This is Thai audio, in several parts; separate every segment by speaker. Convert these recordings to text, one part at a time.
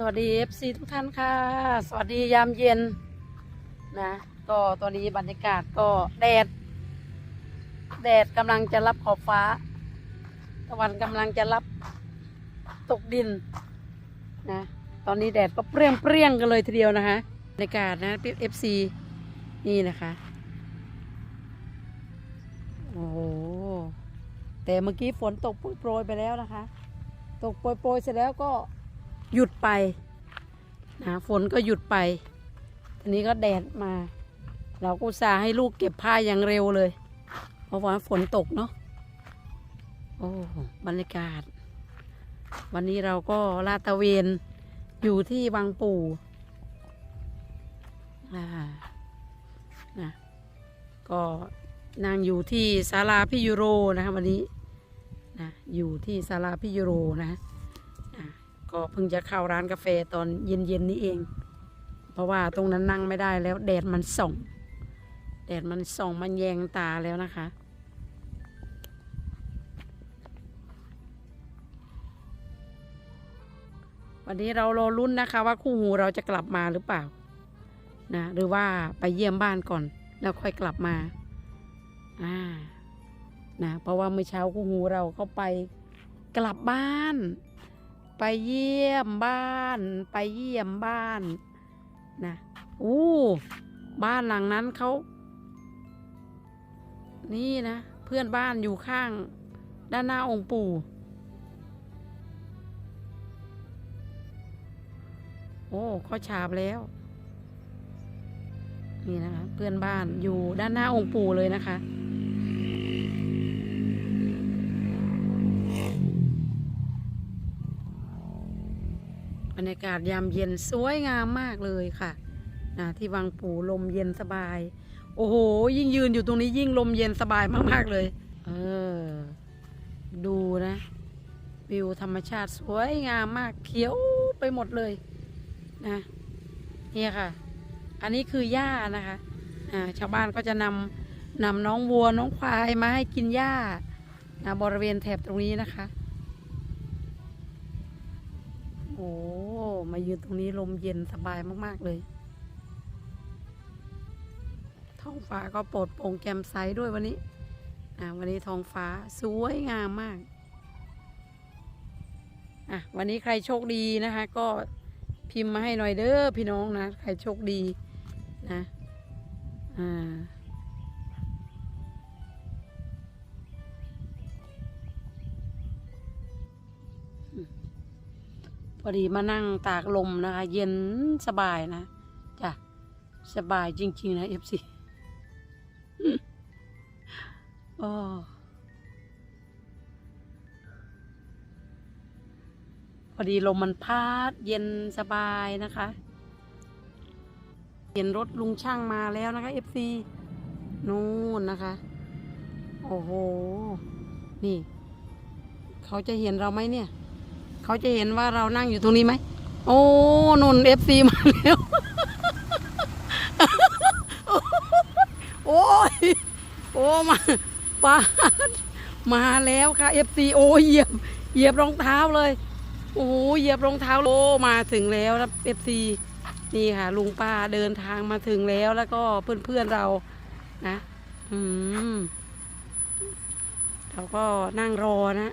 Speaker 1: สวัสดี FC ทุกท่านค่ะ สวัสดียามเย็นนะ ก็ตอนนี้บรรยากาศก็แดด แดดกำลังจะรับขอบฟ้า ตะวันกำลังจะรับตกดินนะ ตอนนี้แดดก็เปรี้ยงเปรี้ยงๆกันเลยทีเดียวนะคะบรรยากาศนะ FC นี่นะคะ โอ้โห แต่เมื่อกี้ฝนตกโปรยไปแล้วนะคะ ตกโปรยๆเสร็จแล้วก็ หยุดไปนะฝนก็หยุดไป ทีนี้ก็แดดมา เราก็อุตสาให้ลูกเก็บผ้าอย่างเร็วเลย เพราะว่าฝนตกเนาะ โอ้บรรยากาศ วันนี้เราก็ลาดตะเวนอยู่ที่บางปู่อ่านะก็นั่งอยู่ที่ศาลาพิยูโรนะคะวันนี้นะอยู่ที่ศาลาพิยูโรนะ ก็เพิ่งจะเข้าร้านกาแฟตอนเย็นๆนี้เอง เพราะว่าตรงนั้นนั่งไม่ได้แล้วแดดมันส่อง แดดมันส่องมันแยงตาแล้วนะคะ วันนี้เรารอลุ้นนะคะว่าคู่หูเราจะกลับมาหรือเปล่านะหรือว่าไปเยี่ยมบ้านก่อน แล้วค่อยกลับมาอ่านะเพราะว่าเมื่อเช้าคู่หูเราเข้าไปกลับบ้าน ไปเยี่ยมบ้าน ไปเยี่ยมบ้านนะอู้บ้านหลังนั้นเขา นี่นะ เพื่อนบ้านอยู่ข้าง ด้านหน้าองค์ปู่โอ้เขาฉาบแล้ว นี่นะคะ เพื่อนบ้านอยู่ด้านหน้าองค์ปู่เลยนะคะ บรรยากาศยามเย็นสวยงามมากเลยค่ะนะที่วังปู่ลมเย็นสบาย โอ้โห ยิ่งยืนอยู่ตรงนี้ยิ่งลมเย็นสบายมากๆเลย เออ ดูนะ วิวธรรมชาติสวยงามมากเขียวไปหมดเลยนะเนี่ยค่ะ อันนี้คือหญ้านะคะอ่าชาวบ้านก็จะนำนำน้องวัวน้องควายมาให้กินหญ้านะบริเวณแถบตรงนี้นะคะโอ้ มายืนตรงนี้ลมเย็นสบายมาก ๆ เลย ท้องฟ้าก็โปรดโปร่งแจ่มใสด้วยวันนี้อ่าวันนี้ท้องฟ้าสวยงามมากอะวันนี้ใครโชคดีนะคะ ก็พิมพ์มาให้หน่อยเด้อพี่น้องนะ ใครโชคดีนะอ่า อดีมานั่งตากลมนะคะ เย็นสบายนะจ้ะสบายจริง ๆ นะเอฟซีโอ้พอดีลมมันพัดเย็นสบายนะคะ เห็นรถลุงช่างมาแล้วนะคะเอฟซีนู่นนะคะ โอ้โห นี่ เขาจะเห็นเราไหมเนี่ย เขาจะเห็นว่าเรานั่งอยู่ตรงนี้ไหม โอ้นุนเอฟซีมาแล้ว โอ้ย โอ้มาปาดมาแล้วค่ะเอฟซีโอ้เหยียบ เหยียบรองเท้าเลย โอ้เหยียบรองเท้าโอ้มาถึงแล้วนะเอฟซีนี่ค่ะ ลุงป้าเดินทางมาถึงแล้วแล้วก็เพื่อนๆเรา นะ อืมเราก็นั่งรอนะ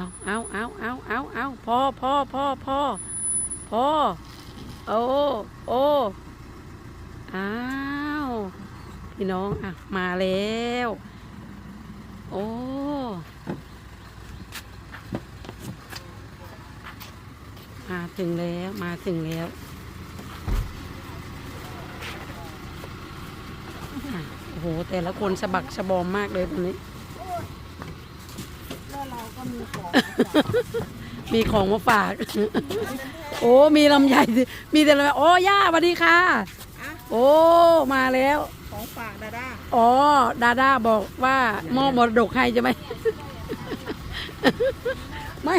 Speaker 1: เอาเอาเอาเอาเอาเอาพอพอพอพอพอโอ้โอ้อ้าวพี่น้องอะมาแล้ว โอ้มาถึงแล้วมาถึงแล้วโอ้โห แต่ละคนสะบักสะบอมมากเลยตอนนี้
Speaker 2: แล้วเราก็มีของ
Speaker 1: มีของมาฝาก โอ้ มีลำไยมีแต่ลำไยโอ้ย่าสวัสดีค่ะโอ้ มาแล้ว
Speaker 2: ของฝากดาด้า
Speaker 1: อ๋อ ดาด้าบอกว่ามอบมรดกให้ใช่ไหม ไม่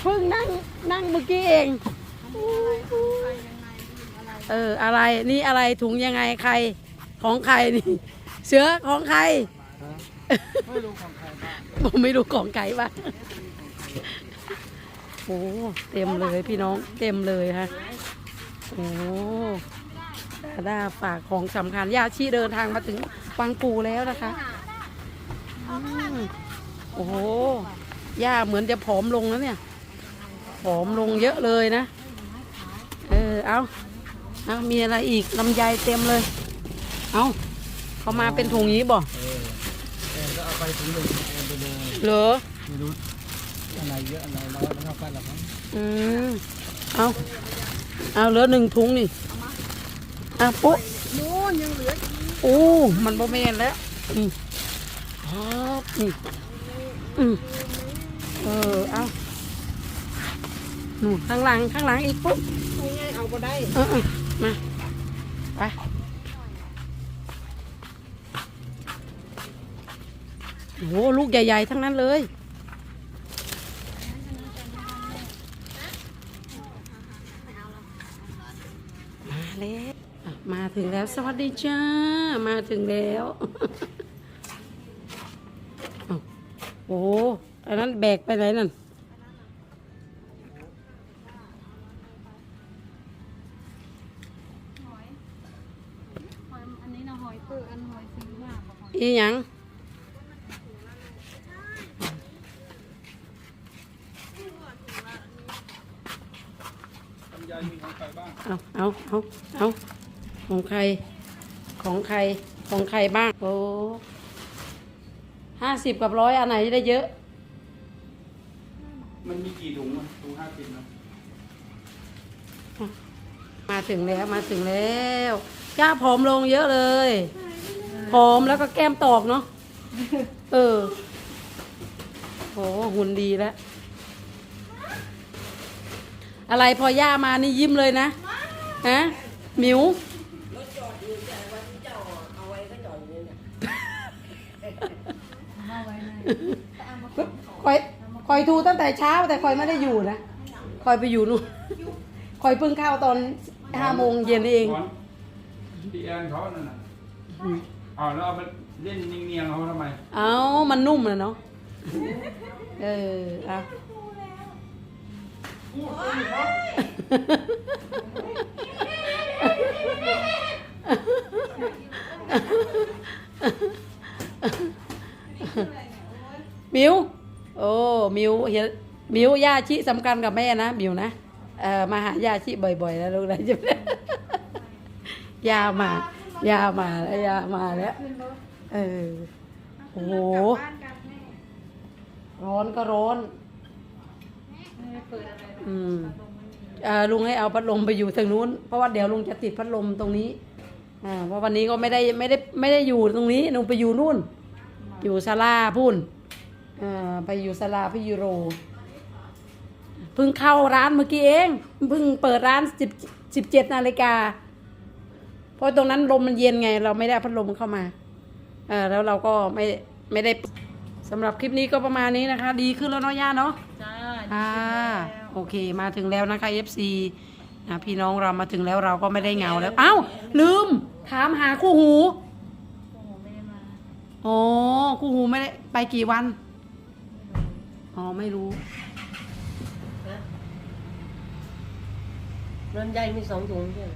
Speaker 1: เพิ่งนั่งนั่งเมื่อกี้เอง
Speaker 2: อะไรยังไงอะไร
Speaker 1: เออ อะไรนี่อะไรถุงยังไงใคร ของใครนี่ เสือของใคร
Speaker 3: ไม่รู้ของใครบ้าง
Speaker 1: ผมไม่รู้ของใครบ้างโอ้เต็มเลยพี่น้องเต็มเลยฮะโอ้ดาดาฝากของสำคัญย่าชีเดินทางมาถึงวังปูแล้วนะคะอืมโอ้โหย่าเหมือนจะผอมลงแล้วเนี่ยผอมลงเยอะเลยนะ เออเอาเอามีอะไรอีกลำไยเต็มเลย เอาเขามาเป็นถุงนี้บ่
Speaker 3: เออแอนก็เอาไป ถุงหนึ่งแอนไปเลย
Speaker 1: เหรอ
Speaker 3: ไม่รู้อะไรเยอะอะไรน้อยไม่เท่ากันหรอกมั้ง
Speaker 1: อืมเอาเอาเหลือหนึ่งถุงนี่อะปุ๊
Speaker 2: นู่นยังเหลืออีก
Speaker 1: โอ้มันบ่แม่นแล้วอืมอ๋อนี่อืมเออเอาหนูนข้างหลังข้างหลังอีกปุ๊บ
Speaker 2: ไม่ไงเอาก็ได้
Speaker 1: เออเออมา ไป โอ้โหลูกใหญ่ ๆ ทั้งนั้นเลย มาแล้วอะมาถึงแล้ว สวัสดีจ้า มาถึงแล้วอ้าวโอ้โหอันนั้นแบกไปไหนนั่น
Speaker 2: อันนี้นะหอยเปื้ออันหอยซื้อมากกว่าหอย
Speaker 1: อีหยัง
Speaker 3: ลำไยมีของใครบ้าง
Speaker 1: เอาเอาเอาเอาของใคร ของใคร ของใครบ้าง โอ้ห้าสิบกับร้อยอันไหนได้เยอะ
Speaker 3: มันมีกี่ถุงอะถุงห้าสิบนะ
Speaker 1: มาถึงแล้ว มาถึงแล้วย่าผอมลงเยอะเลย ผอมแล้วก็แก้มตอกเนาะ เออ โห หุ่นดีแล้ว อะไรพอย่ามานี่ยิ้มเลยนะฮะหมิวคอยคอยดูตั้งแต่เช้าแต่คอยไม่ได้อยู่นะคอยไปอยู่นู่นคอยเพิ่งเข้าตอนห้าโมงเย็นเอง
Speaker 3: สอนพี่แอนเขานั่นน่ะอ้าวแล้วเอาไปเล่นเนียงๆเขาทำไม
Speaker 1: เอามันนุ่มนะเนาะ เออเอา มิวโอ้มิวเห็นมิวย่าชิสำคัญกับแม่นะมิวนะเออมาหาย่าชิบ่อยๆแล้วลูกนะจะย่ามาย่ามาแล้วย่ามาแล้วเออโอ้โหร้อนก็ร้อน
Speaker 2: แม่เปิดอะไร
Speaker 1: อืมเอ่อลุงให้เอาพัดลมไปอยู่ทางนู้น เพราะว่าเดี๋ยวลุงจะติดพัดลมตรงนี้อ่าเพราะวันนี้ก็ไม่ได้ไม่ได้ไม่ได้อยู่ตรงนี้ลุงไปอยู่นู่น อยู่ศาลาพุ่นอ่าไปอยู่ศาลาพี่ยูโรเพิ่งเข้าร้านเมื่อกี้เองเพิ่งเปิดร้านสิบสิบเจ็ดนาฬิกาเพราะตรงนั้นลมมันเย็นไง เราไม่ได้พัดลมเข้ามาเออแล้วเราก็ไม่ไม่ได้สำหรับคลิปนี้ก็ประมาณนี้นะคะ ดีขึ้นแล้วเนาะย่าเนาะ
Speaker 2: จ้า
Speaker 1: อ่าโอเคมาถึงแล้วนะคะ FC นะพี่น้องเรามาถึงแล้วเราก็ไม่ได้เหงาแล้วเอ้าลืม ถามหาคู่หู
Speaker 2: โอ้โหไม่ได้มา
Speaker 1: อ๋อคู่หูไม่ได้ไปกี่วันอ๋อไม่รู้
Speaker 4: ลำไยมีสองถุงใช่ไหม